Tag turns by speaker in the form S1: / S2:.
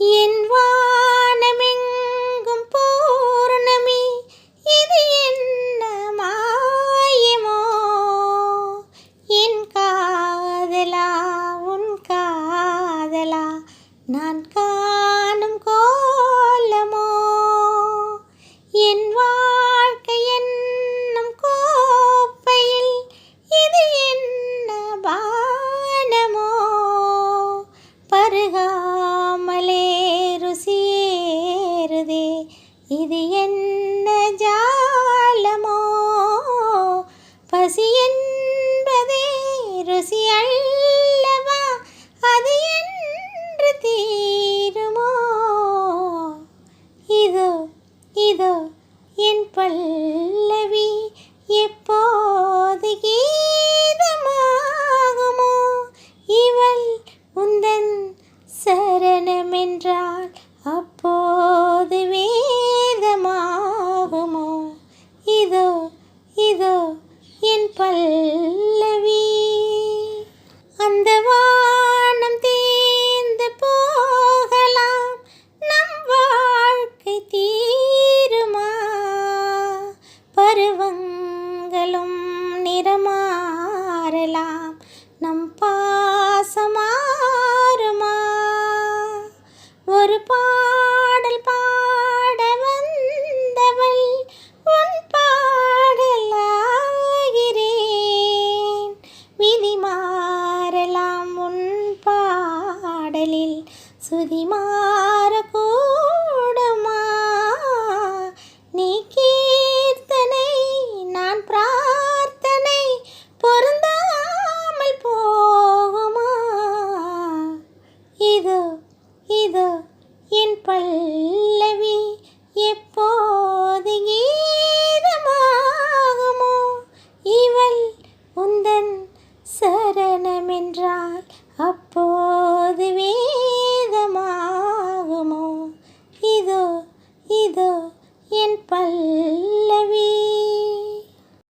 S1: என் வானமெங்கும் பூர்ணமி இது என்ன மாயமோ? என் காதலா உன் காதலா நான் கா இது என்ன ஜாலமோ? பசி என்பதே ருசி அல்லவா? அது என்று தீருமோ? இதோ இதோ என் பல்லவி எப்போது கீதமாகுமோ என் பல்லவி. அந்த வானம் தேர்ந்து போகலாம். நம் வாழ்க்கை தீருமா? பருவங்களும் நிறமாறலாம். நம் பாடலில் சுதி மாறக்கூடுமா? நீ கீர்த்தனை நான் பிரார்த்தனை பொருந்தாமல் போகுமா? இது இது என் பல்லவி எப்போது